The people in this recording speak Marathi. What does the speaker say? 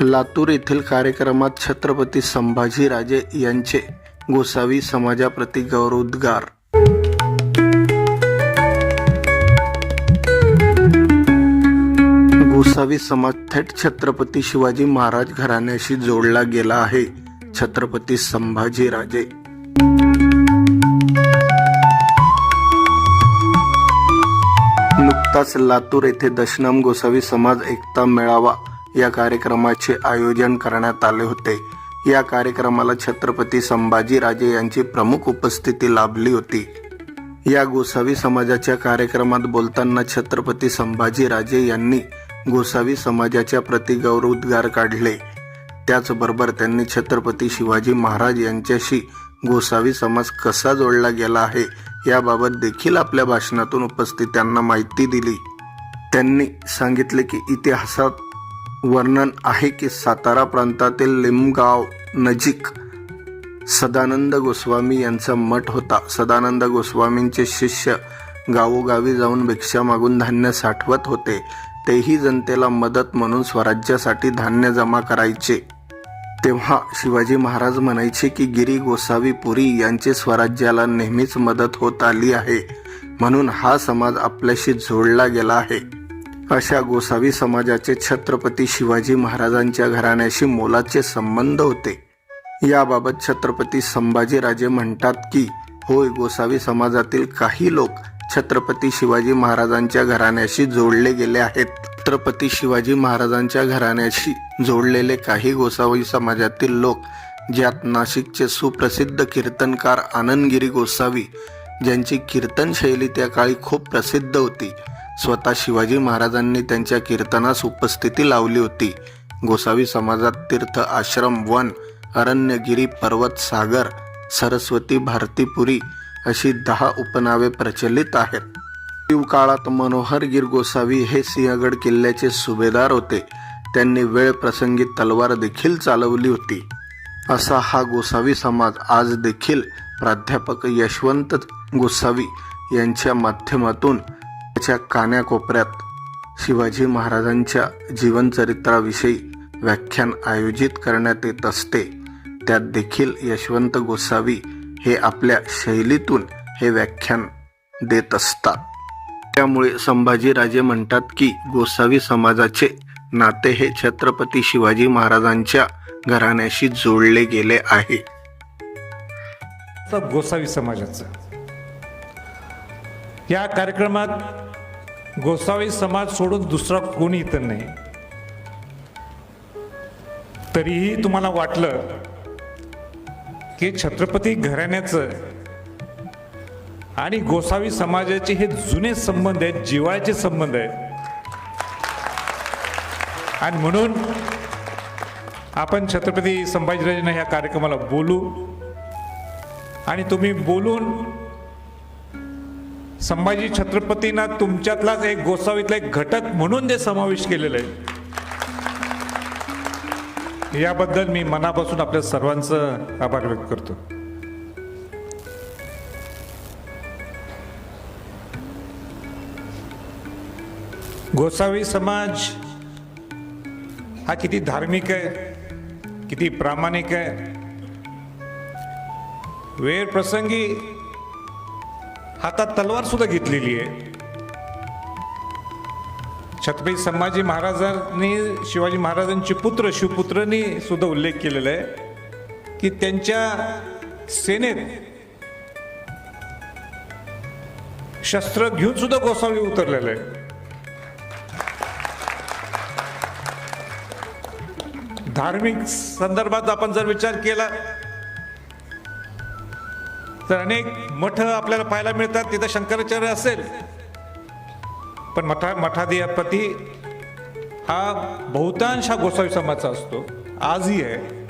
लातूर येथील कार्यक्रमात छत्रपती संभाजीराजे यांचे गोसावी समाजाप्रती गौरवोद्गार. गोसावी समाज थेट छत्रपती शिवाजी महाराज घराण्याशी जोडला गेला आहे. छत्रपती संभाजीराजे. नुकताच लातूर येथे दशनाम गोसावी समाज एकता मेळावा या कार्यक्रमाचे आयोजन करण्यात आले होते. या कार्यक्रमाला छत्रपती संभाजीराजे यांची प्रमुख उपस्थिती लाभली होती. या गोसावी समाजाच्या कार्यक्रमात बोलताना छत्रपती संभाजीराजे यांनी गोसावी समाजाच्या प्रति गौरवोद्गार काढले. त्याचबरोबर त्यांनी छत्रपती शिवाजी महाराज यांच्याशी गोसावी समाज कसा जोडला गेला आहे याबाबत देखील आपल्या भाषणातून उपस्थितांना माहिती दिली. त्यांनी सांगितले की इतिहासात वर्णन आहे की सातारा प्रांतातील लिमगाव नजीक सदानंद गोस्वामी यांचा मठ होता. सदानंद गोस्वामींचे शिष्य गावोगावी जाऊन भिक्षा मागून धान्य साठवत होते. तेही जनतेला मदत म्हणून स्वराज्यासाठी धान्य जमा करायचे. तेव्हा शिवाजी महाराज म्हणायचे की गिरी गोसावी पुरी यांचे स्वराज्याला नेहमीच मदत होत आली आहे. म्हणून हा समाज आपल्याशी जोडला गेला आहे. अशा गोसावी समाजाचे छत्रपती शिवाजी महाराजांच्या घराण्याशी मोलाचे संबंध होते. याबाबत छत्रपती संभाजीराजे म्हणतात की होय गोसावी समाजातील काही लोक छत्रपती शिवाजी महाराजांच्या घराण्याशी जोडले गेले आहेत. छत्रपती शिवाजी महाराजांच्या घराण्याशी जोडलेले काही गोसावी समाजातील लोक ज्यात नाशिकचे सुप्रसिद्ध कीर्तनकार आनंदगिरी गोसावी ज्यांची कीर्तन शैली त्या काळी खूप प्रसिद्ध होती. स्वतः शिवाजी महाराजांनी त्यांच्या कीर्तनास उपस्थिती लावली होती. गोसावी समाजात तीर्थ आश्रम वन अरण्यगिरी पर्वत सागर सरस्वती भारतीपुरी अशी दहा उपनावे प्रचलित आहेत. शिवकाळात मनोहरगीर गोसावी हे सिंहगड किल्ल्याचे सुभेदार होते. त्यांनी वेळ प्रसंगी तलवार देखील चालवली होती. असा हा गोसावी समाज आज देखील प्राध्यापक यशवंत गोसावी यांच्या माध्यमातून त्याच्या कान्याकोपऱ्यात शिवाजी महाराजांच्या जीवनचरित्राविषयी व्याख्यान आयोजित करण्यात येत असते. त्यात देखील यशवंत गोसावी हे आपल्या शैलीतून हे व्याख्यान देत असतात. त्यामुळे संभाजीराजे म्हणतात की गोसावी समाजाचे नाते हे छत्रपती शिवाजी महाराजांच्या घराण्याशी जोडले गेले आहे. गोसावी समाजाचं. या कार्यक्रमात गोसावी समाज सोडून दुसरा कोणी इतर नाही. तरीही तुम्हाला वाटलं की छत्रपती घराण्याचं आणि गोसावी समाजाचे हे जुने संबंध आहेत जिवाळ्याचे संबंध आहेत. आणि म्हणून आपण छत्रपती संभाजीराजांना ह्या कार्यक्रमाला बोलू. आणि तुम्ही बोलून संभाजी छत्रपतींना तुमच्यातलाच एक गोसावीतला एक घटक म्हणून जे समावेश केलेलं आहे. याबद्दल मी मनापासून आपल्या सर्वांचं आभार व्यक्त करतो. गोसावी समाज हा किती धार्मिक आहे किती प्रामाणिक आहे. वेळ प्रसंगी हातात तलवार सुद्धा घेतलेली आहे. छत्रपती संभाजी महाराजांनी शिवाजी महाराजांचे पुत्र शिवपुत्रांनी सुद्धा उल्लेख केलेला आहे की त्यांच्या सेनेत शस्त्र घेऊन सुद्धा गोसावी उतरलेलं आहे. धार्मिक संदर्भात आपण जर विचार केला तर अनेक मठ आपल्याला पाहायला मिळतात. तिथं शंकराचार्य असेल. पण मठा मठाधिपती हा बहुतांश हा गोसावी समाजाचा असतो. आजही आहे.